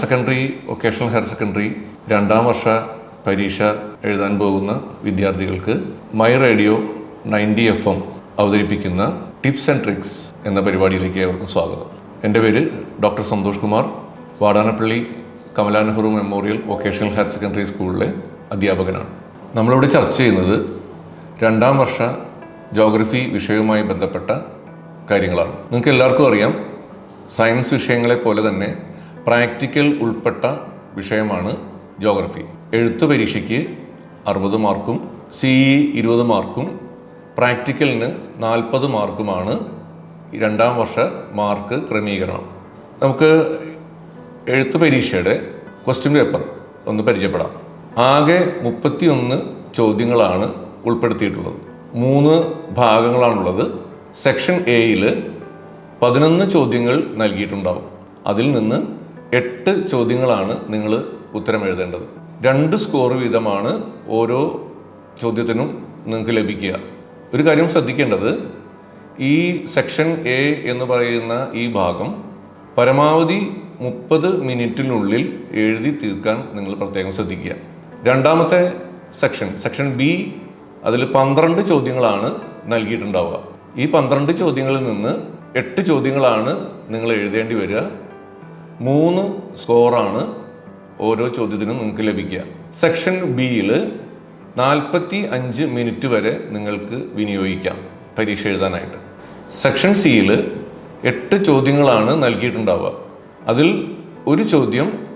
Secondary vocational higher secondary രണ്ടാം വർഷ പരീക്ഷ എഴുതാൻ പോകുന്ന വിദ്യാർത്ഥികൾക്ക് my radio ninety F M അവതരിപ്പിക്കുന്ന ടിപ്സ് ആൻഡ് ട്രിക്സ് എന്ന പരിപാടിയിലേക്ക് ഏവർക്കും സ്വാഗതം. എന്റെ പേര് doctor Santhosh Kumar. Vadanappally Kamala Nehru memorial vocational higher secondary സ്കൂളിലെ അധ്യാപകനാണ്. നമ്മളിവിടെ ചർച്ച ചെയ്യുന്നത് രണ്ടാം വർഷ ജോഗ്രഫി വിഷയവുമായി ബന്ധപ്പെട്ട കാര്യങ്ങളാണ്. നിങ്ങൾക്ക് എല്ലാവർക്കും അറിയാം സയൻസ് വിഷയങ്ങളെ പോലെ തന്നെ പ്രാക്ടിക്കൽ ഉൾപ്പെട്ട വിഷയമാണ് ജോഗ്രഫി. എഴുത്ത് പരീക്ഷയ്ക്ക് അറുപത് മാർക്കും സി ഇ ഇരുപത് മാർക്കും പ്രാക്ടിക്കലിന് നാൽപ്പത് മാർക്കുമാണ് രണ്ടാം വർഷ മാർക്ക് ക്രമീകരണം. നമുക്ക് എഴുത്ത് പരീക്ഷയുടെ ക്വസ്റ്റ്യൻ പേപ്പർ ഒന്ന് പരിചയപ്പെടാം. ആകെ മുപ്പത്തിയൊന്ന് ചോദ്യങ്ങളാണ് ഉൾപ്പെടുത്തിയിട്ടുള്ളത്. മൂന്ന് ഭാഗങ്ങളാണുള്ളത്. സെക്ഷൻ എയിൽ പതിനൊന്ന് ചോദ്യങ്ങൾ നൽകിയിട്ടുണ്ടാവും. അതിൽ നിന്ന് എട്ട് ചോദ്യങ്ങളാണ് നിങ്ങൾ ഉത്തരം എഴുതേണ്ടത്. രണ്ട് സ്കോർ വീതമാണ് ഓരോ ചോദ്യത്തിനും നിങ്ങൾക്ക് ലഭിക്കുക. ഒരു കാര്യം ശ്രദ്ധിക്കേണ്ടത് ഈ സെക്ഷൻ എ എന്ന് പറയുന്ന ഈ ഭാഗം പരമാവധി മുപ്പത് മിനിറ്റിനുള്ളിൽ എഴുതി തീർക്കാൻ നിങ്ങൾ പ്രത്യേകം ശ്രദ്ധിക്കുക. രണ്ടാമത്തെ സെക്ഷൻ സെക്ഷൻ ബി അതിൽ പന്ത്രണ്ട് ചോദ്യങ്ങളാണ് നൽകിയിട്ടുണ്ടാവുക. ഈ പന്ത്രണ്ട് ചോദ്യങ്ങളിൽ നിന്ന് എട്ട് ചോദ്യങ്ങളാണ് നിങ്ങൾ എഴുതേണ്ടി വരിക. മൂന്ന് സ്കോറാണ് ഓരോ ചോദ്യത്തിനും നിങ്ങൾക്ക് ലഭിക്കുക. സെക്ഷൻ ബിയിൽ നാൽപ്പത്തി അഞ്ച് മിനിറ്റ് വരെ നിങ്ങൾക്ക് വിനിയോഗിക്കാം പരീക്ഷ എഴുതാനായിട്ട്. സെക്ഷൻ സിയിൽ എട്ട് ചോദ്യങ്ങളാണ് നൽകിയിട്ടുണ്ടാവുക. അതിൽ ഒരു ചോദ്യം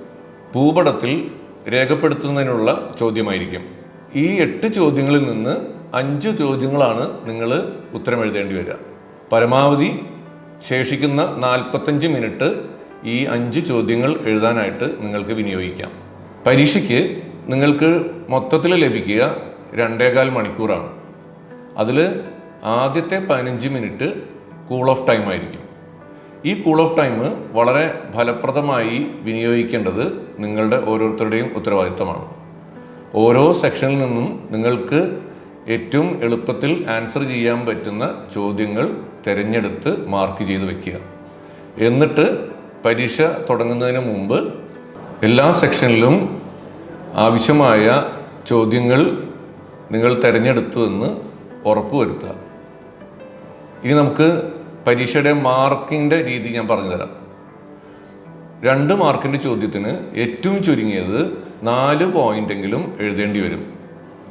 ഭൂപടത്തിൽ രേഖപ്പെടുത്തുന്നതിനുള്ള ചോദ്യമായിരിക്കും. ഈ എട്ട് ചോദ്യങ്ങളിൽ നിന്ന് അഞ്ച് ചോദ്യങ്ങളാണ് നിങ്ങൾ ഉത്തരം എഴുതേണ്ടി വരിക. പരമാവധി ശേഷിക്കുന്ന നാൽപ്പത്തഞ്ച് മിനിറ്റ് ഈ അഞ്ച് ചോദ്യങ്ങൾ എഴുതാനായിട്ട് നിങ്ങൾക്ക് വിനിയോഗിക്കാം. പരീക്ഷയ്ക്ക് നിങ്ങൾക്ക് മൊത്തത്തിൽ ലഭിക്കുക രണ്ടേകാൽ മണിക്കൂറാണ്. അതിൽ ആദ്യത്തെ പതിനഞ്ച് മിനിറ്റ് കൂൾ ഓഫ് ടൈം ആയിരിക്കും. ഈ കൂൾ ഓഫ് ടൈം വളരെ ഫലപ്രദമായി വിനിയോഗിക്കേണ്ടത് നിങ്ങളുടെ ഓരോരുത്തരുടെയും ഉത്തരവാദിത്തമാണ്. ഓരോ സെക്ഷനിൽ നിന്നും നിങ്ങൾക്ക് ഏറ്റവും എളുപ്പത്തിൽ ആൻസർ ചെയ്യാൻ പറ്റുന്ന ചോദ്യങ്ങൾ തിരഞ്ഞെടുത്ത് മാർക്ക് ചെയ്ത് വെക്കുക. എന്നിട്ട് പരീക്ഷ തുടങ്ങുന്നതിന് മുമ്പ് എല്ലാ സെക്ഷനിലും ആവശ്യമായ ചോദ്യങ്ങൾ നിങ്ങൾ തിരഞ്ഞെടുത്തുവെന്ന് ഉറപ്പുവരുത്തുക ഇനി നമുക്ക് പരീക്ഷയുടെ മാർക്കിന്റെ രീതി ഞാൻ പറഞ്ഞുതരാം. രണ്ട് മാർക്കിന്റെ ചോദ്യത്തിന് ഏറ്റവും ചുരുങ്ങിയത് നാല് പോയിന്റെങ്കിലും എഴുതേണ്ടി വരും.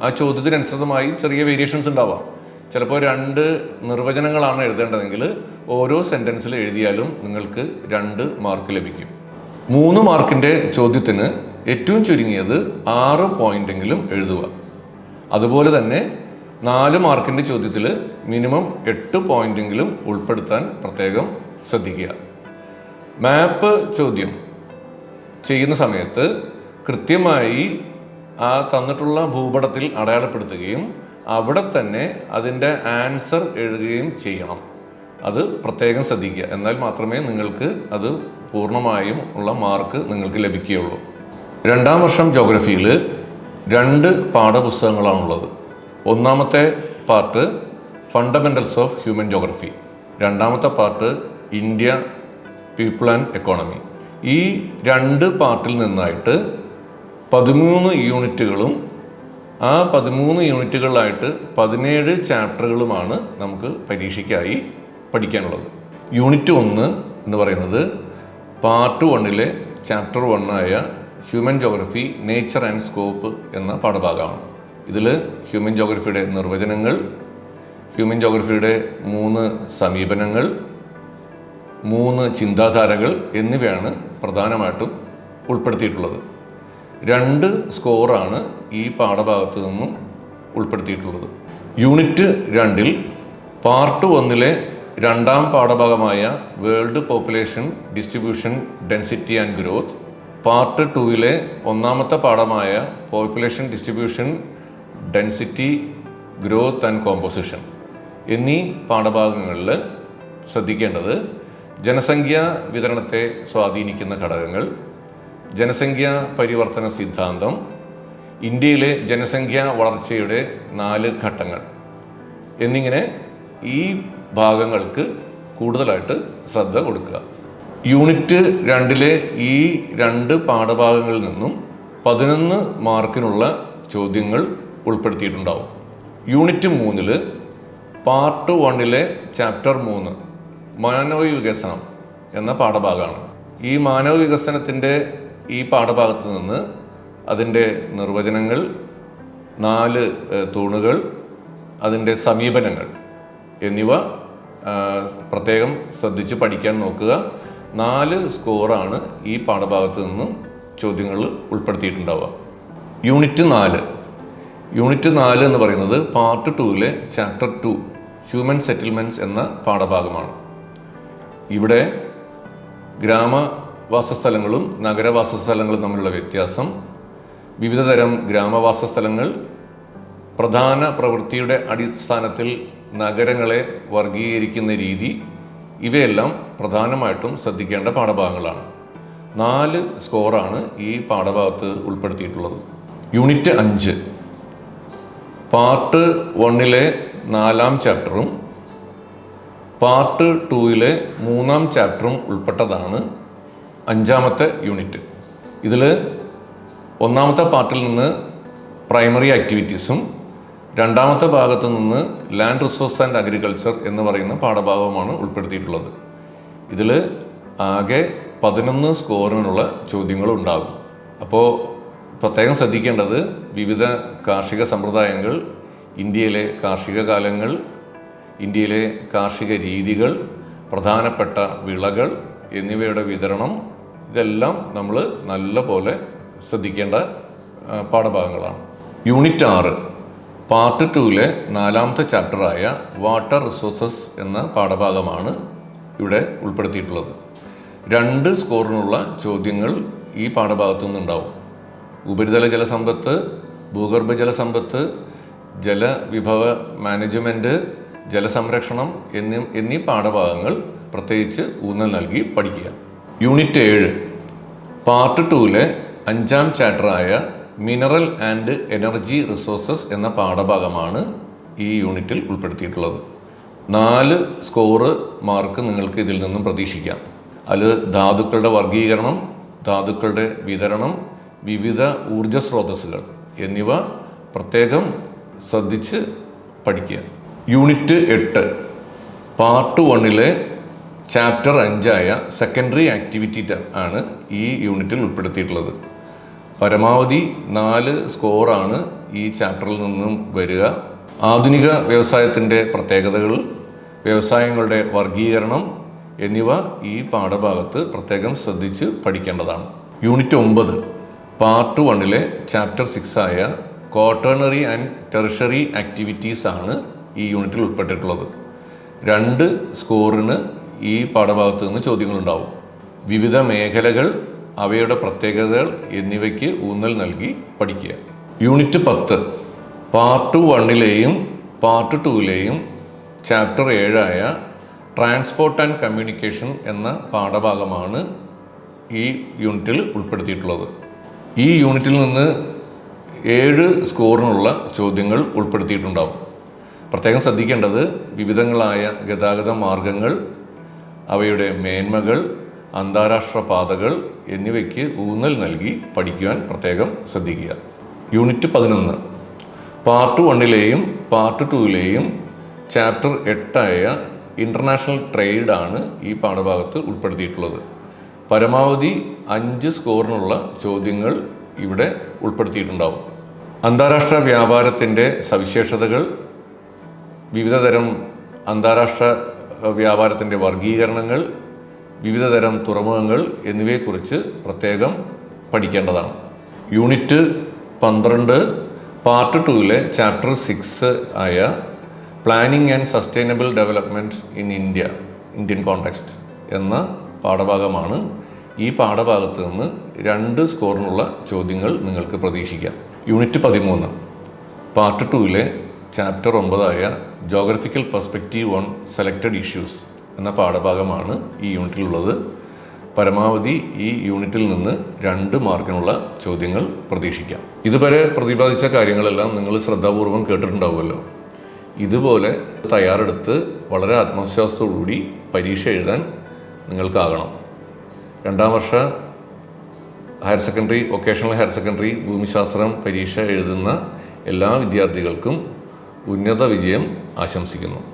ആ ചോദ്യത്തിനനുസൃതമായി ചെറിയ വേരിയേഷൻസ് ഉണ്ടാവാം. ചിലപ്പോൾ രണ്ട് നിർവചനങ്ങളാണ് എഴുതേണ്ടതെങ്കിൽ ഓരോ സെന്റൻസിൽ എഴുതിയാലും നിങ്ങൾക്ക് രണ്ട് മാർക്ക് ലഭിക്കും. മൂന്ന് മാർക്കിന്റെ ചോദ്യത്തിന് ഏറ്റവും ചുരുങ്ങിയത് ആറ് പോയിന്റെങ്കിലും എഴുതുക. അതുപോലെ തന്നെ നാല് മാർക്കിന്റെ ചോദ്യത്തിൽ മിനിമം എട്ട് പോയിന്റെങ്കിലും ഉൾപ്പെടുത്താൻ പ്രത്യേകം ശ്രദ്ധിക്കുക. മാപ്പ് ചോദ്യം. ചെയ്യുന്ന സമയത്ത് കൃത്യമായി ആ തന്നിട്ടുള്ള ഭൂപടത്തിൽ അടയാളപ്പെടുത്തുകയും അവിടെ തന്നെ അതിന്റെ ആൻസർ എഴുതുകയും ചെയ്യണം. അത് പ്രത്യേകം ശ്രദ്ധിക്കുക. എന്നാൽ മാത്രമേ നിങ്ങൾക്ക് അത് പൂർണമായും ഉള്ള മാർക്ക് നിങ്ങൾക്ക് ലഭിക്കുകയുള്ളൂ. രണ്ടാം വർഷം ജോഗ്രഫിയിൽ രണ്ട് പാഠപുസ്തകങ്ങളാണുള്ളത്. ഒന്നാമത്തെ part fundamentals of human geography രണ്ടാമത്തെ part India people and economy ഈ രണ്ട് പാർട്ടിൽ നിന്നായിട്ട് പതിമൂന്ന് യൂണിറ്റുകളും ആ പതിമൂന്ന് യൂണിറ്റുകളിലായിട്ട് പതിനേഴ് ചാപ്റ്ററുകളുമാണ് നമുക്ക് പരീക്ഷയ്ക്കായി പഠിക്കാനുള്ളത്. യൂണിറ്റ് ഒന്ന് എന്ന് പറയുന്നത് പാർട്ട് വണ്ണിലെ chapter വണ്ണായ human geography nature and scope എന്ന പാഠഭാഗമാണ്. ഇതിൽ ഹ്യൂമൻ ജോഗ്രഫിയുടെ നിർവചനങ്ങൾ ഹ്യൂമൻ ജോഗ്രഫിയുടെ മൂന്ന് സമീപനങ്ങൾ മൂന്ന് ചിന്താധാരകൾ എന്നിവയാണ് പ്രധാനമായിട്ടും ഉൾപ്പെടുത്തിയിട്ടുള്ളത്. രണ്ട് സ്കോറാണ് ഈ പാഠഭാഗത്ത് നിന്നും ഉൾപ്പെടുത്തിയിട്ടുള്ളത്. യൂണിറ്റ് രണ്ടിൽ പാർട്ട് ഒന്നിലെ രണ്ടാം പാഠഭാഗമായ world population distribution density and growth part ടൂവിലെ ഒന്നാമത്തെ പാഠമായ population distribution density growth and composition എന്നീ പാഠഭാഗങ്ങളിൽ ശ്രദ്ധിക്കേണ്ടത് ജനസംഖ്യാ വിതരണത്തെ സ്വാധീനിക്കുന്ന ഘടകങ്ങൾ ജനസംഖ്യാ പരിവർത്തന സിദ്ധാന്തം ഇന്ത്യയിലെ ജനസംഖ്യാ വളർച്ചയുടെ നാല് ഘട്ടങ്ങൾ എന്നിങ്ങനെ ഈ ഭാഗങ്ങൾക്ക് കൂടുതലായിട്ട് ശ്രദ്ധ കൊടുക്കുക. യൂണിറ്റ് രണ്ടിലെ ഈ രണ്ട് പാഠഭാഗങ്ങളിൽ നിന്നും പതിനൊന്ന് മാർക്കിനുള്ള ചോദ്യങ്ങൾ ഉൾപ്പെടുത്തിയിട്ടുണ്ടാവും. യൂണിറ്റ് മൂന്നിൽ പാർട്ട് വണ്ണിലെ ചാപ്റ്റർ മൂന്ന് മാനവ വികസനം എന്ന പാഠഭാഗമാണ്. ഈ മാനവ വികസനത്തിന്റെ ഈ പാഠഭാഗത്ത് നിന്ന് അതിന്റെ നിർവചനങ്ങൾ നാല് തൂണുകൾ അതിന്റെ സമീപനങ്ങൾ എന്നിവ പ്രത്യേകം ശ്രദ്ധിച്ച് പഠിക്കാൻ നോക്കുക. നാല് സ്കോറാണ് ഈ പാഠഭാഗത്ത് നിന്ന് ചോദ്യങ്ങൾ ഉൾപ്പെടുത്തിയിട്ടുണ്ടാവുക. യൂണിറ്റ് നാല്. യൂണിറ്റ് നാല് എന്ന് പറയുന്നത് പാർട്ട് ടൂവിലെ ചാപ്റ്റർ ടു ഹ്യൂമൻ സെറ്റിൽമെന്റ്സ് എന്ന പാഠഭാഗമാണ്. ഇവിടെ ഗ്രാമവാസസ്ഥലങ്ങളും നഗരവാസസ്ഥലങ്ങളും തമ്മിലുള്ള വ്യത്യാസം വിവിധതരം ഗ്രാമവാസസ്ഥലങ്ങൾ പ്രധാന പ്രവൃത്തിയുടെ അടിസ്ഥാനത്തിൽ നഗരങ്ങളെ വർഗീകരിക്കുന്ന രീതി ഇവയെല്ലാം പ്രധാനമായിട്ടും ശ്രദ്ധിക്കേണ്ട പാഠഭാഗങ്ങളാണ്. നാല് സ്കോറാണ് ഈ പാഠഭാഗത്ത് ഉൾപ്പെടുത്തിയിട്ടുള്ളത്. യൂണിറ്റ് അഞ്ച്. പാർട്ട് വണ്ണിലെ നാലാം ചാപ്റ്ററും പാർട്ട് ടൂയിലെ മൂന്നാം ചാപ്റ്ററും ഉൾപ്പെട്ടതാണ് അഞ്ചാമത്തെ യൂണിറ്റ്. ഇതിൽ ഒന്നാമത്തെ പാർട്ടിൽ നിന്ന് പ്രൈമറി ആക്ടിവിറ്റീസും രണ്ടാമത്തെ ഭാഗത്തു നിന്ന് ലാൻഡ് റിസോഴ്സ് ആൻഡ് അഗ്രികൾച്ചർ എന്ന് പറയുന്ന പാഠഭാഗവുമാണ് ഉൾപ്പെടുത്തിയിട്ടുള്ളത്. ഇതിൽ ആകെ പതിനൊന്ന് സ്കോറിനുള്ള ചോദ്യങ്ങൾ ഉണ്ടാകും അപ്പോൾ പ്രത്യേകം ശ്രദ്ധിക്കേണ്ടത് വിവിധ കാർഷിക സമ്പ്രദായങ്ങൾ ഇന്ത്യയിലെ കാർഷിക കാലങ്ങൾ ഇന്ത്യയിലെ കാർഷിക രീതികൾ പ്രധാനപ്പെട്ട വിളകൾ എന്നിവയുടെ വിതരണം ഇതെല്ലാം നമ്മൾ നല്ല പോലെ ശ്രദ്ധിക്കേണ്ട പാഠഭാഗങ്ങളാണ്. യൂണിറ്റ് ആറ് പാർട്ട് ടൂവിലെ നാലാമത്തെ ചാപ്റ്ററായ വാട്ടർ റിസോഴ്സസ് എന്ന പാഠഭാഗമാണ് ഇവിടെ ഉൾപ്പെടുത്തിയിട്ടുള്ളത്. രണ്ട് സ്കോറിനുള്ള ചോദ്യങ്ങൾ ഈ പാഠഭാഗത്തു നിന്നുണ്ടാവും. ഉപരിതല ജലസമ്പത്ത് ഭൂഗർഭ ജലസമ്പത്ത് ജലവിഭവ മാനേജ്മെന്റ് ജലസംരക്ഷണം എന്നീ എന്നീ പാഠഭാഗങ്ങൾ പ്രത്യേകിച്ച് ഊന്നൽ നൽകി പഠിക്കുക. യൂണിറ്റ് ഏഴ്. പാർട്ട് ടൂവിലെ അഞ്ചാം ചാപ്റ്ററായ മിനറൽ ആൻഡ് എനർജി റിസോഴ്സസ് എന്ന പാഠഭാഗമാണ് ഈ യൂണിറ്റിൽ ഉൾപ്പെടുത്തിയിട്ടുള്ളത്. നാല് സ്കോറ് മാർക്ക് നിങ്ങൾക്ക് ഇതിൽ നിന്നും പ്രതീക്ഷിക്കാം. അത് ധാതുക്കളുടെ വർഗീകരണം ധാതുക്കളുടെ വിതരണം വിവിധ ഊർജ സ്രോതസ്സുകൾ എന്നിവ പ്രത്യേകം ശ്രദ്ധിച്ച് പഠിക്കുക. യൂണിറ്റ് എട്ട്. പാർട്ട് വണ്ണിലെ ചാപ്റ്റർ അഞ്ചായ സെക്കൻഡറി ആക്ടിവിറ്റി ആണ് ഈ യൂണിറ്റിൽ ഉൾപ്പെടുത്തിയിട്ടുള്ളത്. പരമാവധി നാല് സ്കോറാണ് ഈ ചാപ്റ്ററിൽ നിന്നും വരിക. ആധുനിക വ്യവസായത്തിന്റെ പ്രത്യേകതകൾ വ്യവസായങ്ങളുടെ വർഗീകരണം എന്നിവ ഈ പാഠഭാഗത്ത് പ്രത്യേകം ശ്രദ്ധിച്ച് പഠിക്കേണ്ടതാണ്. യൂണിറ്റ് ഒമ്പത് പാർട്ട് വണ്ണിലെ ചാപ്റ്റർ സിക്സ് ആയ ക്വാർട്ടേണറി ആൻഡ് ടെറിഷറി ആക്ടിവിറ്റീസ് ആണ് ഈ യൂണിറ്റിൽ ഉൾപ്പെട്ടിട്ടുള്ളത്. രണ്ട് സ്കോറിന് ഈ പാഠഭാഗത്ത് നിന്ന് ചോദ്യങ്ങളുണ്ടാവും. വിവിധ മേഖലകൾ അവയുടെ പ്രത്യേകതകൾ എന്നിവയ്ക്ക് ഊന്നൽ നൽകി പഠിക്കുക. യൂണിറ്റ് പത്ത് പാർട്ട് വണ്ണിലെയും പാർട്ട് ടൂവിലെയും ചാപ്റ്റർ ഏഴായ ട്രാൻസ്പോർട്ട് ആൻഡ് കമ്മ്യൂണിക്കേഷൻ എന്ന പാഠഭാഗമാണ് ഈ യൂണിറ്റിൽ ഉൾപ്പെടുത്തിയിട്ടുള്ളത്. ഈ യൂണിറ്റിൽ നിന്ന് ഏഴ് സ്കോറിനുള്ള ചോദ്യങ്ങൾ ഉൾപ്പെടുത്തിയിട്ടുണ്ടാവും. പ്രത്യേകം ശ്രദ്ധിക്കേണ്ടത് വിവിധങ്ങളായ ഗതാഗത മാർഗങ്ങൾ അവയുടെ മേന്മകൾ അന്താരാഷ്ട്ര പാതകൾ എന്നിവയ്ക്ക് ഊന്നൽ നൽകി പഠിക്കുവാൻ പ്രത്യേകം ശ്രദ്ധിക്കുക. യൂണിറ്റ് പതിനൊന്ന്. പാർട്ട് വണ്ണിലെയും പാർട്ട് ടൂവിലെയും ചാപ്റ്റർ എട്ടായ ഇന്റർനാഷണൽ ട്രേഡാണ് ഈ പാഠഭാഗത്ത് ഉൾപ്പെടുത്തിയിട്ടുള്ളത്. പരമാവധി അഞ്ച് സ്കോറിനുള്ള ചോദ്യങ്ങൾ ഇവിടെ ഉൾപ്പെടുത്തിയിട്ടുണ്ടാവും. അന്താരാഷ്ട്ര വ്യാപാരത്തിന്റെ സവിശേഷതകൾ വിവിധതരം അന്താരാഷ്ട്ര വ്യാപാരത്തിന്റെ വർഗീകരണങ്ങൾ വിവിധതരം തുറമുഖങ്ങൾ എന്നിവയെക്കുറിച്ച് പ്രത്യേകം പഠിക്കേണ്ടതാണ്. യൂണിറ്റ് പന്ത്രണ്ട് പാർട്ട് ടൂവിലെ ചാപ്റ്റർ സിക്സ് ആയ planning and sustainable development in India Indian context എന്ന പാഠഭാഗമാണ് ഈ പാഠഭാഗത്ത് നിന്ന് രണ്ട് സ്കോറിനുള്ള ചോദ്യങ്ങൾ നിങ്ങൾക്ക് പ്രതീക്ഷിക്കാം. യൂണിറ്റ് പതിമൂന്ന് പാർട്ട് ടൂവിലെ chapter ഒമ്പതായ geographical perspective on selected issues എന്ന പാഠഭാഗമാണ് ഈ യൂണിറ്റിലുള്ളത് പരമാവധി ഈ യൂണിറ്റിൽ നിന്ന് രണ്ട് മാർക്കിനുള്ള ചോദ്യങ്ങൾ പ്രതീക്ഷിക്കാം. ഇതുവരെ പ്രതിപാദിച്ച കാര്യങ്ങളെല്ലാം നിങ്ങൾ ശ്രദ്ധാപൂർവം കേട്ടിട്ടുണ്ടാവുമല്ലോ. ഇതുപോലെ തയ്യാറെടുത്ത് വളരെ ആത്മവിശ്വാസത്തോടുകൂടി പരീക്ഷ എഴുതാൻ നിങ്ങൾക്കാകണം. രണ്ടാം വർഷ higher secondary vocational higher secondary ഭൂമിശാസ്ത്രം പരീക്ഷ എഴുതുന്ന എല്ലാ വിദ്യാർത്ഥികൾക്കും ഉന്നത വിജയം ആശംസിക്കുന്നു.